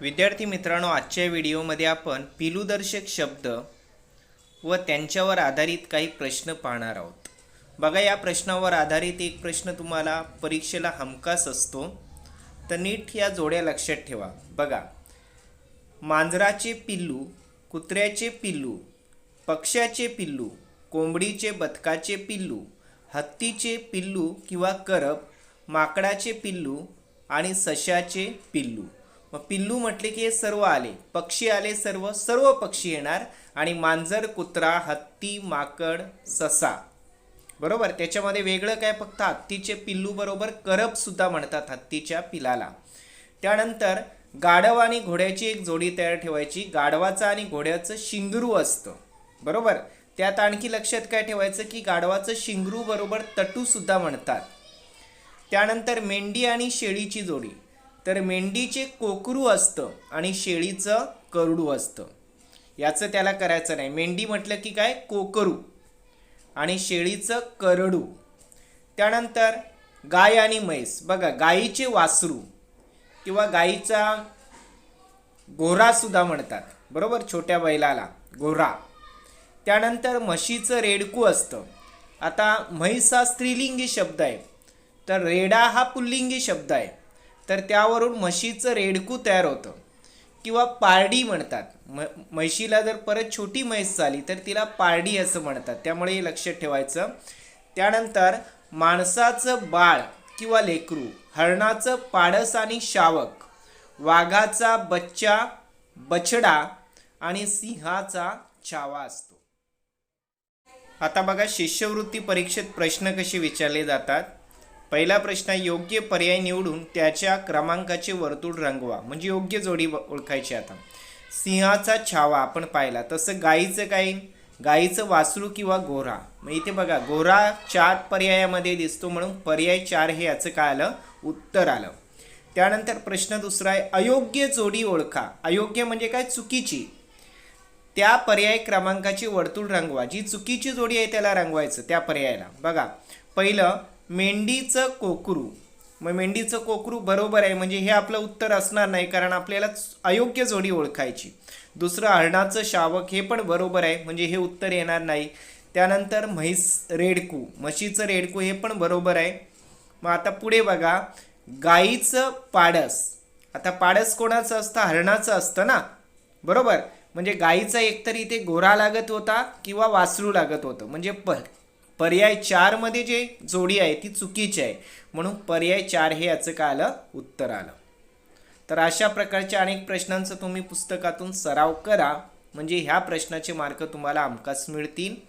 विद्यार्थी मित्रांनो आजच्या व्हिडिओमध्ये आपण पिलूदर्शक शब्द व त्यांच्यावर आधारित काही प्रश्न पाहणार आहोत. बघा या प्रश्नावर आधारित एक प्रश्न तुम्हाला परीक्षेला हमखास असतो. तर नीट या जोड्या लक्षात ठेवा. बघा मांजराचे पिल्लू कुत्र्याचे पिल्लू पक्ष्याचे पिल्लू कोंबडीचे बदकाचे पिल्लू हत्तीचे पिल्लू किंवा करप माकडाचे पिल्लू आणि सशाचे पिल्लू. मग पिल्लू म्हटले की हे सर्व आले. पक्षी आले सर्व सर्व पक्षी येणार. आणि मांजर कुत्रा हत्ती माकड ससा. बरोबर? त्याच्यामध्ये वेगळं काय? फक्त हत्तीचे पिल्लू बरोबर? करप सुद्धा म्हणतात हत्तीच्या पिलाला. त्यानंतर गाढव आणि घोड्याची एक जोडी तयार ठेवायची. गाढवाचं आणि घोड्याचं शिंगरू असतं. बरोबर? त्यात आणखी लक्षात काय ठेवायचं की गाढवाचं शिंगरू बरोबर तटू सुद्धा म्हणतात. त्यानंतर मेंढी आणि शेळीची जोडी. तर मेंढीचे कोकरू असतं आणि शेळीचं करडू असतं. याचं त्याला करायचं नाही. मेंढी म्हटलं की काय? कोकरू. आणि शेळीचं करडू. त्यानंतर गाय आणि म्हैस. बघा गाईचे वासरू किंवा गाईचा घोरासुद्धा म्हणतात. बरोबर? छोट्या बैलाला गोरा त्यानंतर म्हशीचं रेडकू असतं. आता म्हैस हा स्त्रीलिंगी शब्द आहे. तर रेडा हा पुल्लिंगी शब्द आहे. तर त्यावरून म्हशीचं रेडकू तयार होतं. किंवा पारडी म्हणतात. म म्हशीला जर परत छोटी म्हैस झाली तर तिला पारडी असं म्हणतात. त्यामुळे हे लक्षात ठेवायचं. त्यानंतर माणसाचं बाळ किंवा लेकरू हरणाचं पाडस आणि शावक वाघाचा बच्चा बछडा आणि सिंहाचा छावा असतो. आता बघा शिष्यवृत्ती परीक्षेत प्रश्न कसे विचारले जातात? पहिला प्रश्न योग्य पर्याय निवडून त्याच्या क्रमांकाचे वर्तुळ रंगवा. म्हणजे योग्य जोडी व- ओळखायची आता. सिंहाचा छावा आपण पाहिला. तसं गाईचं काय? गाईचं वासरू किंवा गोरा मग इथे बघा गोरा चार पर्यायामध्ये दिसतो म्हणून पर्याय चार हे याचं काय आलं? उत्तर आलं. त्यानंतर प्रश्न दुसरा आहे अयोग्य जोडी ओळखा. अयोग्य म्हणजे काय? चुकीची. त्या पर्याय क्रमांकाची वर्तुळ रंगवा. जी चुकीची जोडी आहे त्याला रंगवायचं त्या पर्यायाला. बघा पहिलं मेंढीचं कोकरू. मग मेंढीचं कोकरू बरोबर आहे म्हणजे हे आपलं उत्तर असणार नाही कारण आपल्याला अयोग्य जोडी ओळखायची. दुसरं हरणाचं शावक हे पण बरोबर आहे म्हणजे हे उत्तर येणार नाही. त्यानंतर म्हैस रेडकू म्हशीचं रेडकू हे पण बरोबर आहे. मग आता पुढे बघा गाईचं पाडस. आता पाडस कोणाचं असतं? हरणाचं असतं ना? बरोबर? म्हणजे गाईचा एकतर इथे गोरा लागत होता किंवा वासरू लागत होतं. म्हणजे प पर्याय चारमध्ये जे जोडी आहे ती चुकीची आहे. म्हणून पर्याय चार हे याचं काय आलं? उत्तर आलं. तर अशा प्रकारच्या अनेक प्रश्नांचा तुम्ही पुस्तकातून सराव करा. म्हणजे ह्या प्रश्नाचे मार्क तुम्हाला हमखास मिळतील.